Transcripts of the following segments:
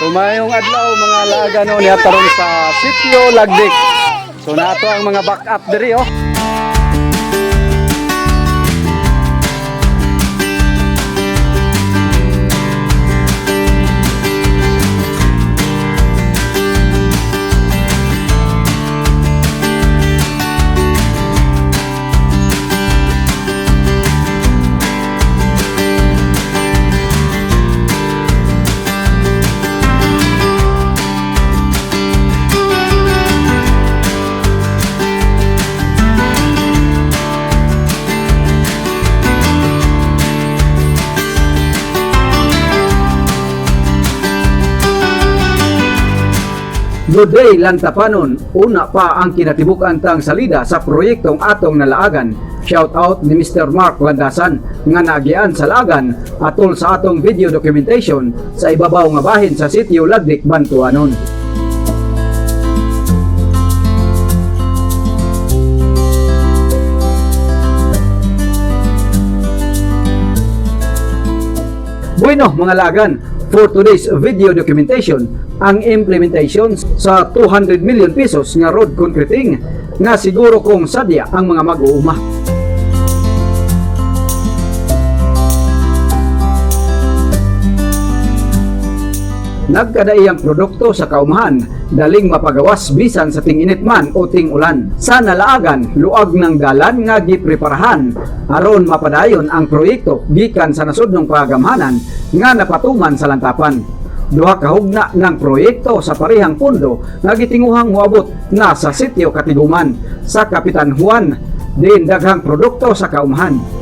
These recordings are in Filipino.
Sumayong adlaw mga laga no niya taron sa Sitio Lagdik. So nato ang mga backup diri oh. Good day lang tapanon. Una pa ang kinatibukan tang salida sa proyektong atong nalaagan. Shout out ni Mr. Mark Landasan nga nagian sa lagan atol sa atong video documentation sa ibabaw nga bahin sa sitio Lagdik, Bantuanon. Bueno mga lagan, for today's video documentation, ang implementation sa 200 million pesos nga road concreting nga siguro kung sadya ang mga mag-uuma. Nagkadaiyang produkto sa kaumahan, daling mapagawas bisan sa tinginit man o ting-ulan. Sa nalaagan, luag ng dalan nga gipreparahan aron mapadayon ang proyekto gikan sa nasudnong pagamhanan nga napatuman sa lantapan. Duha ka hugna ng proyekto sa parihang pundo nga gitinguhang moabot na sa sitio Katiguman sa Kapitan Juan din daghang produkto sa kaumahan.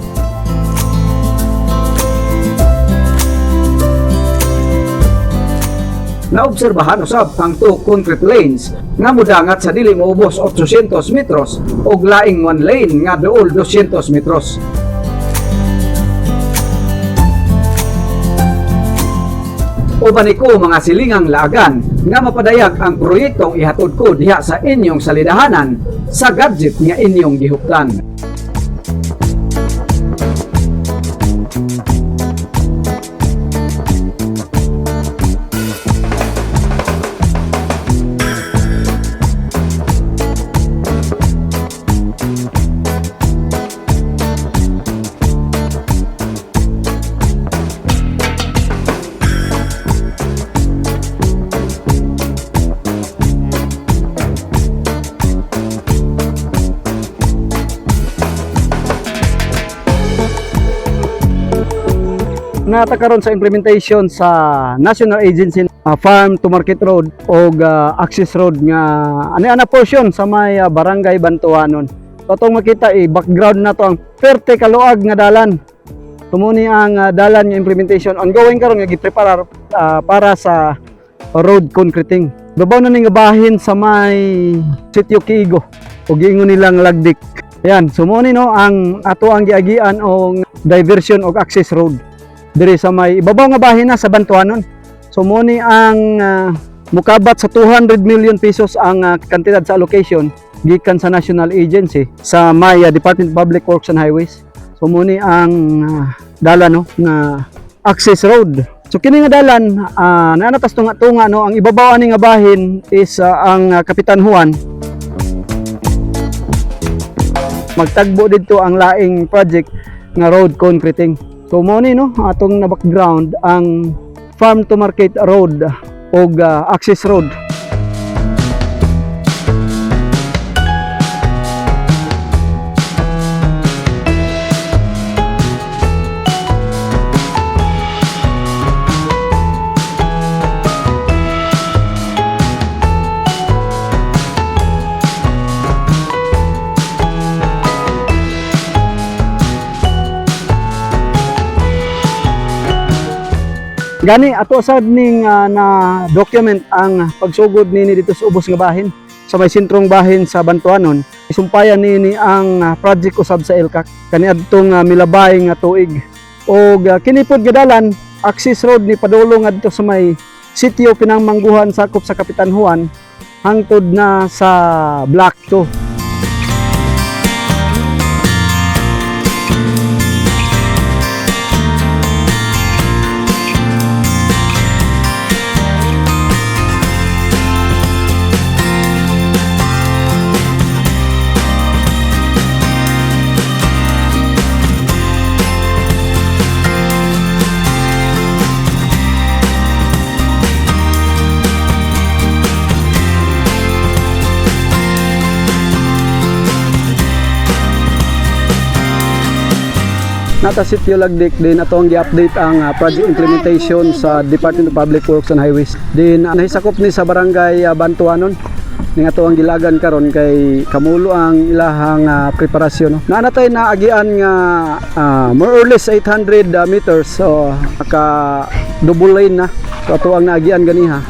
Naobserbahan usab ang two concrete lanes nga mudangat sa dili moubos 800 metros ug laing one lane nga duol 200 metros. Uban ko mga silingang laagan nga mapadayag ang proyektong ihatod ko diha sa inyong salidahanan sa gadget nga inyong gihuptan. Nata karon sa implementation sa National Agency uh, Farm to Market Road o Access Road nga ani ana portion sa may uh, Barangay Bantuanon. So atong makita i background na to ang perte kaluag nga dalan. Tumuni ang uh, dalan nga implementation ongoing karon nga giprepare uh, para sa road concreting. Babaw na ning bahin sa may Sitio Kiigo o giingon nilang Lagdik. Ayan, sumuni no ang ato ang giagian og diversion og access road diri sa may ibabaw nga bahin na sa Bantuanon. So mo ni ang ah, mukabat sa 200 million pesos ang ah, kantidad sa allocation gikan sa National Agency sa may ah, Department of Public Works and Highways. So mo ni ang ah, dala no nga access road. So kini nga dalan uh, naanatas tunga tunga no ang ibabaw ani nga bahin is ah, ang ah, Kapitan Juan magtagbo dito ang laing project nga road concreting. So mo ni no atong na background ang farm to market road o access road. Gani ato sad ning ah, na document ang pagsugod nini dito sa ubos nga bahin sa may sentrong bahin sa Bantuanon. Isumpayan nini ang ah, project usab sa Elkak kani adtong uh, milabay nga tuig. Og uh, kini pod gadalan access road ni padulong adto sa may sitio pinangmangguhan sakop sa Kapitan Juan hangtod na sa Block 2. Nata sitio lagdik din ato ang gi-update ang ah, project implementation sa Department of Public Works and Highways. Din uh, nahisakop ni sa barangay uh, Bantuanon. Ning ato ang gilagan karon kay kamulo ang ilahang ah, preparasyon no. Naa na agian nga ah, more or less 800 ah, meters. So ka double lane na. So ato ang naagian ganiha.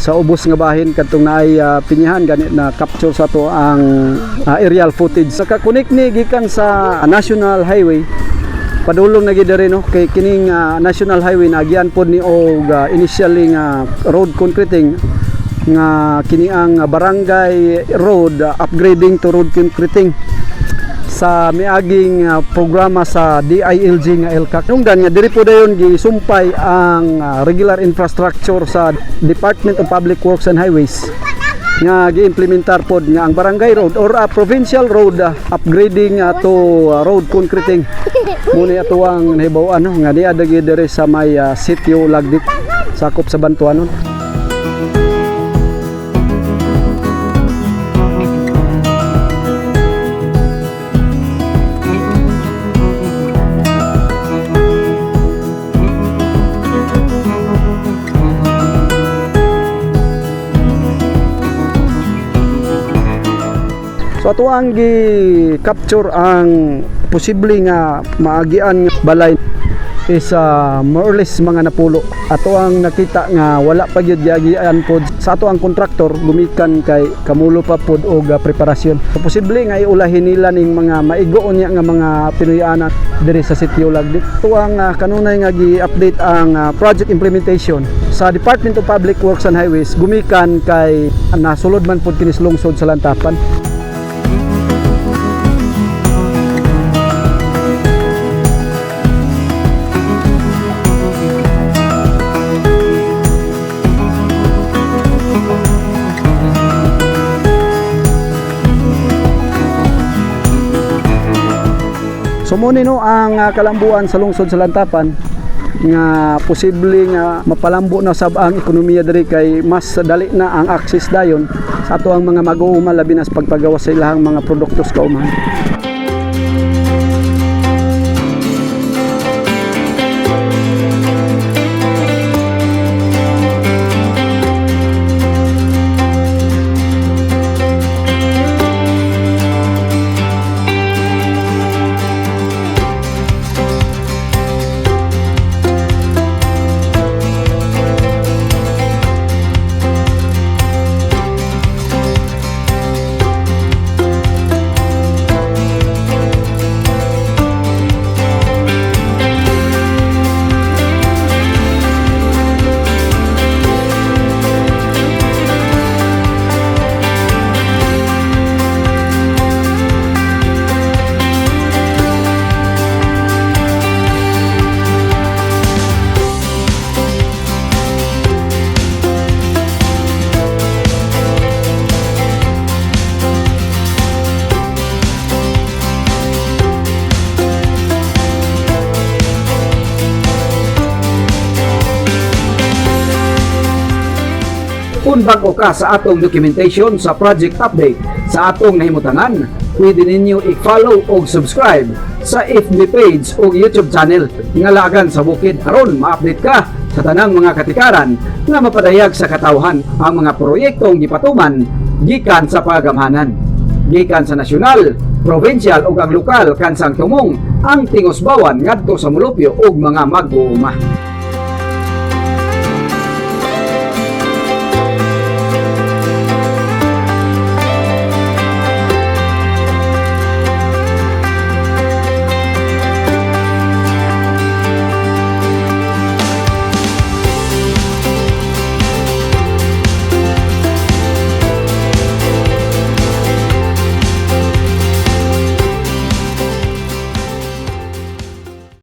Sa ubos nga bahin kadtong naay uh, pinyahan gani na capture sa to ang ah, aerial footage. Nakakunik ni gikan sa national highway padulong na gid no kay kining ah, national highway na pod ni og ah, initially nga road concreting nga kini ang barangay road ah, upgrading to road concreting sa miaging ah, programa sa DILG nga LCAC. Nungdan nga diri po dayon gisumpay ang ah, regular infrastructure sa Department of Public Works and Highways nga giimplementar pod nga ang barangay road or a provincial road ah, upgrading ah, to ah, road concreting. Muna ato ang nahibaw ano nga diya dagi diri sa may ah, sitio Lagdik sakop sa Bantuanon So ato ang gi-capture ang posible nga maagian nga balay is ah, more or less mga napulo. Ato ang nakita nga wala pa gyud giagian pod sa ato ang kontraktor gumikan kay kamulo pa pod og ah, preparasyon. So posible nga iulahin nila ning mga maigoon niya nga mga Pinoy-ana diri sa sitio Lagdik. Ito ang ah, kanunay nga gi-update ang ah, project implementation sa Department of Public Works and Highways gumikan kay ah, nasulod man pod kinis lungsod sa Lantapan. So muna no ang ah, kalambuan sa lungsod sa Lantapan nga posible nga mapalambo na sab ang ekonomiya diri kay mas dali na ang access dayon sa ato ang mga mag-uuma labi na sa pagpagawa sa ilahang mga produkto sa kaumahan. Kung bago ka sa atong documentation sa project update sa atong nahimutangan, pwede ninyo i-follow o subscribe sa FB page o YouTube channel nga lagan sa bukid aron ma-update ka sa tanang mga katikaran nga mapadayag sa katawhan ang mga proyektong gipatuman gikan sa pagamhanan gikan sa nasyonal, provincial ug ang lokal kansang tumong ang tingos bawan ngadto sa mulupyo ug mga mag-uuma.